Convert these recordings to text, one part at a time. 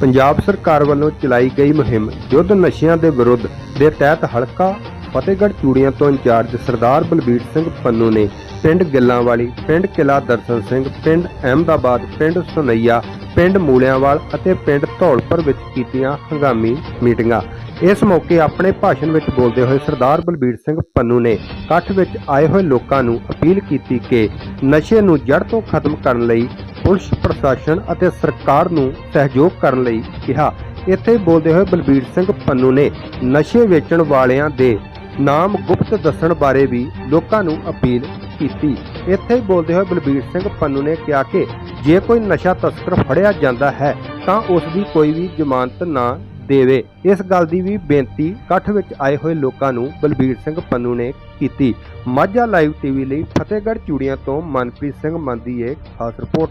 ਪੰਜਾਬ ਸਰਕਾਰ ਵੱਲੋਂ ਚਲਾਈ ਗਈ ਮੁਹਿੰਮ ਯੁੱਧ ਨਸ਼ਿਆਂ ਦੇ ਵਿਰੁੱਧ ਦੇ ਤਹਿਤ ਹਲਕਾ ਫਤਿਹਗੜ੍ਹ ਚੂੜੀਆਂ ਤੋਂ ਇੰਚਾਰਜ ਸਰਦਾਰ ਬਲਬੀਰ ਸਿੰਘ ਪੰਨੂ ਨੇ ਪਿੰਡ ਗਿੱਲਾਂ ਵਾਲੀ ਪਿੰਡ ਕਿਲਾ ਦਰਸ਼ਨ ਸਿੰਘ, ਪਿੰਡ ਅਹਿਮਦਾਬਾਦ, ਪਿੰਡ ਸੁਨਈਆ, ਪਿੰਡ ਮੂਲਿਆਂਵਾਲ ਅਤੇ ਪਿੰਡ ਧੌਲਪੁਰ ਵਿੱਚ ਕੀਤੀਆਂ ਹੰਗਾਮੀ ਮੀਟਿੰਗਾਂ। ਇਸ ਮੌਕੇ ਆਪਣੇ ਭਾਸ਼ਣ ਵਿੱਚ ਬੋਲਦੇ ਹੋਏ ਸਰਦਾਰ ਬਲਬੀਰ ਸਿੰਘ ਪੰਨੂ ਨੇ ਇਕੱਠ ਵਿੱਚ ਆਏ ਹੋਏ ਲੋਕਾਂ ਨੂੰ ਅਪੀਲ ਕੀਤੀ ਕਿ ਨਸ਼ੇ ਨੂੰ ਜੜ ਤੋਂ ਖਤਮ ਕਰਨ ਲਈ ਪੁਲਿਸ ਪ੍ਰਸ਼ਾਸਨ ਅਤੇ ਸਰਕਾਰ ਨੂੰ ਸਹਿਯੋਗ ਕਰਨ ਲਈ ਕਿਹਾ। ਇੱਥੇ ਬੋਲਦੇ ਹੋਏ ਬਲਬੀਰ ਸਿੰਘ ਪੰਨੂ ਨੇ ਨਸ਼ੇ ਵੇਚਣ ਵਾਲਿਆਂ ਦੇ ਨਾਮ ਗੁਪਤ ਦੱਸਣ ਬਾਰੇ ਵੀ ਲੋਕਾਂ ਨੂੰ ਅਪੀਲ ਕੀਤੀ। ਇੱਥੇ ਬੋਲਦੇ ਹੋਏ ਬਲਬੀਰ ਸਿੰਘ ਪੰਨੂ ਨੇ ਕਿਹਾ ਕਿ ਜੇ ਕੋਈ ਨਸ਼ਾ ਤਸਕਰ ਫੜਿਆ ਜਾਂਦਾ ਹੈ, ਤਾਂ ਉਸ ਦੀ ਕੋਈ ਵੀ ਜ਼ਮਾਨਤ ਨਾ ਦੇਵੇ। ਇਸ ਗੱਲ ਦੀ ਵੀ ਬੇਨਤੀ ਇਕੱਠ ਵਿੱਚ ਆਏ ਹੋਏ ਲੋਕਾਂ ਨੂੰ ਬਲਬੀਰ ਸਿੰਘ ਪੰਨੂ ਨੇ ਕੀਤੀ। ਮਾਝਾ ਲਾਈਵ ਟੀਵੀ ਲਈ ਫਤਿਹਗੜ੍ਹ ਚੂੜੀਆਂ ਤੋਂ ਮਨਪ੍ਰੀਤ ਸਿੰਘ ਮੰਨ ਦੀ ਖਾਸ ਰਿਪੋਰਟ।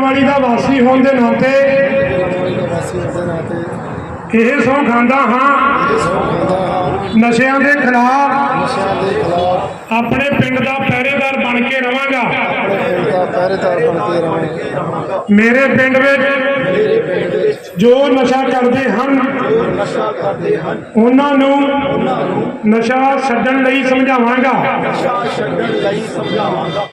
ਵਾਲੀ ਦਾ ਵਾਸੀ ਹੋਣ ਦੇ ਨਾਤੇ ਇਹ ਸਹੁੰ ਖਾਂਦਾ ਹਾਂ। ਨਸ਼ਿਆਂ ਦੇ ਖਿਲਾਫ ਆਪਣੇ ਪਿੰਡ ਦਾ ਪਹਿਰੇਦਾਰ ਬਣ ਕੇ ਰਵਾਂਗਾ। ਮੇਰੇ ਪਿੰਡ ਵਿੱਚ ਜੋ ਨਸ਼ਾ ਕਰਦੇ ਹਨ, ਉਹਨਾਂ ਨੂੰ ਨਸ਼ਾ ਛੱਡਣ ਲਈ ਸਮਝਾਵਾਂਗਾ।